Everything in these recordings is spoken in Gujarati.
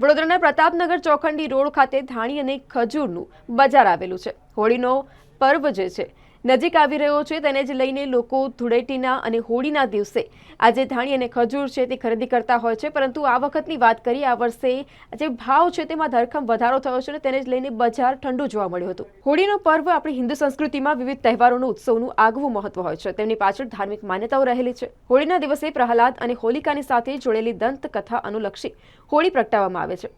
વડોદરાના પ્રતાપનગર ચોખંડી રોડ ખાતે ધાણી અને ખજૂરનું બજાર આવેલું છે. હોળીનો પર્વ જે છે નજીક આવી રહ્યો છે તેને જ લઈને લોકો ધૂળેટીના અને હોળીના દિવસે આજે ધાણી અને ખજૂર છે તે ખરીદી કરતા હોય છે. પરંતુ આ વખતની વાત કરીએ, આ વર્ષે જે ભાવ છે તેમાં ધરખમ વધારો થયો છે અને તેને જ લઈને બજાર ઠંડુ જોવા મળ્યું હતું. હોળીનો પર્વ આપણી હિન્દુ સંસ્કૃતિમાં વિવિધ તહેવારોનું, ઉત્સવનું આગવું મહત્વ હોય છે. તેમની પાછળ ધાર્મિક માન્યતાઓ રહેલી છે. હોળીના દિવસે પ્રહલાદ અને હોલિકાની સાથે જોડેલી દંતકથા અનુલક્ષી હોળી પ્રગટાવવામાં આવે છે.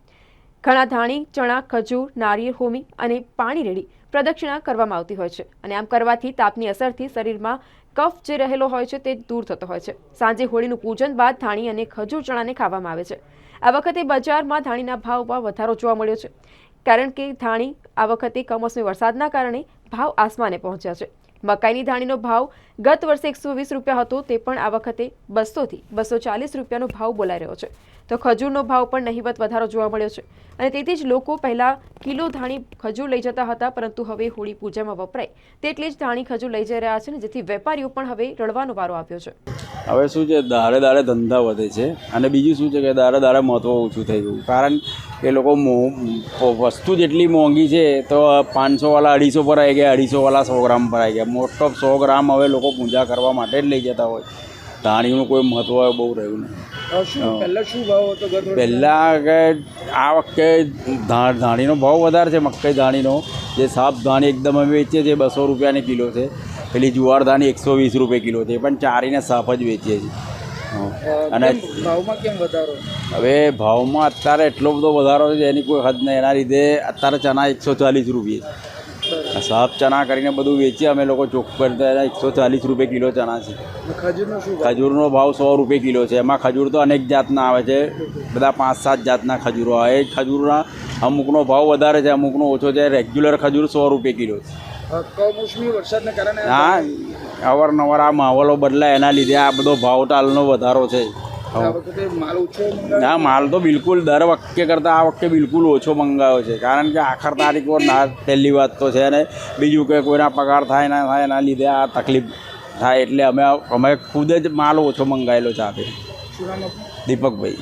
ઘણા ધાણી, ચણા, ખજૂર, નારિયેળ, હોમી અને પાણી રેડી પ્રદક્ષિણા કરવામાં આવતી હોય છે. અને આમ કરવાથી તાપની અસરથી શરીરમાં કફ જે રહેલો હોય છે તે દૂર થતો હોય છે. સાંજે હોળીનું પૂજન બાદ ધાણી અને ખજૂર ચણાને ખાવામાં આવે છે. આ વખતે બજારમાં ધાણીના ભાવમાં વધારો જોવા મળ્યો છે. કારણ કે ધાણી આ વખતે કમોસમી વરસાદના કારણે ભાવ આસમાને પહોંચ્યા છે. મકાઈની ધાણીનો ભાવ ગત વર્ષે એકસો વીસ રૂપિયા હતો, તે પણ આ વખતે બસોથી બસો ચાલીસ રૂપિયાનો ભાવ બોલાઈ રહ્યો છે. તો ખજૂરનો ભાવ પણ નહિવત વધારો જોવા મળ્યો છે. અને તેથી જ લોકો પહેલાં કિલો ધાણી ખજૂર લઈ જતા હતા, પરંતુ હવે હોળી પૂજામાં વપરાય તેટલી જ ધાણી ખજૂર લઈ જઈ રહ્યા છે ને, જેથી વેપારીઓ પણ હવે રડવાનો વારો આવ્યો છે. હવે શું છે દાડે દાડે ધંધા વધે છે. અને બીજું શું છે કે દાડે દાડે મહત્ત્વ ઓછું થઈ ગયું. કારણ કે લોકો મો- વસ્તુ જેટલી મોંઘી છે તો પાંચસોવાળા અઢીસો પર આવી ગયા અઢીસોવાળા સો ગ્રામ પર આવી ગયા. મોસ્ટ ઓફ સો ગ્રામ હવે લોકો પૂજા કરવા માટે જ લઈ જતા હોય. ધાણીનું કોઈ મહત્ત્વ બહુ રહ્યું નહીં. પહેલા કે આ વખતે ધાણીનો ભાવ વધારે છે મકાઈ ધાણીનો. જે સાફ ધાણી એકદમ અમે વેચીએ છીએ બસો રૂપિયાની કિલો છે. પેલી જુવાર ધાણી એકસો વીસ રૂપિયા કિલો છે. પણ ચારીને સાફ જ વેચીએ છીએ. અને ભાવમાં કેમ વધારો? હવે ભાવમાં અત્યારે એટલો બધો વધારો છે એની કોઈ હદ નહીં. એના લીધે અત્યારે ચણા એકસો ચાલીસ રૂપિયા સાફ ચણા કરીને બધું વેચીએ અમે લોકો ચોખ્ખ કરતા એકસો ચાલીસ રૂપિયા કિલો ચણા છે. ખજૂરનો ભાવ? સો રૂપિયા કિલો છે. એમાં ખજૂર તો અનેક જાતના આવે છે. બધા પાંચ સાત જાતના ખજૂરો આવે. એ ખજૂરના અમુકનો ભાવ વધારે છે. અમુકનો ઓછો છે. રેગ્યુલર ખજૂર સો રૂપિયા કિલો છે. હા અવારનવાર આ માહોલો બદલાય એના લીધે આ બધો ભાવ તાલનો વધારો છે. ના માલ તો બિલકુલ દર વખતે કરતાં આ વખતે બિલકુલ ઓછો મંગાવ્યો છે. કારણ કે આખર તારીખ પર ના પહેલી વાત તો છે અને બીજું કે કોઈના પગાર થાય ના થાય એના લીધે આ તકલીફ થાય એટલે અમે અમે ખુદ જ માલ ઓછો મંગાવેલો છે આપે? દીપકભાઈ.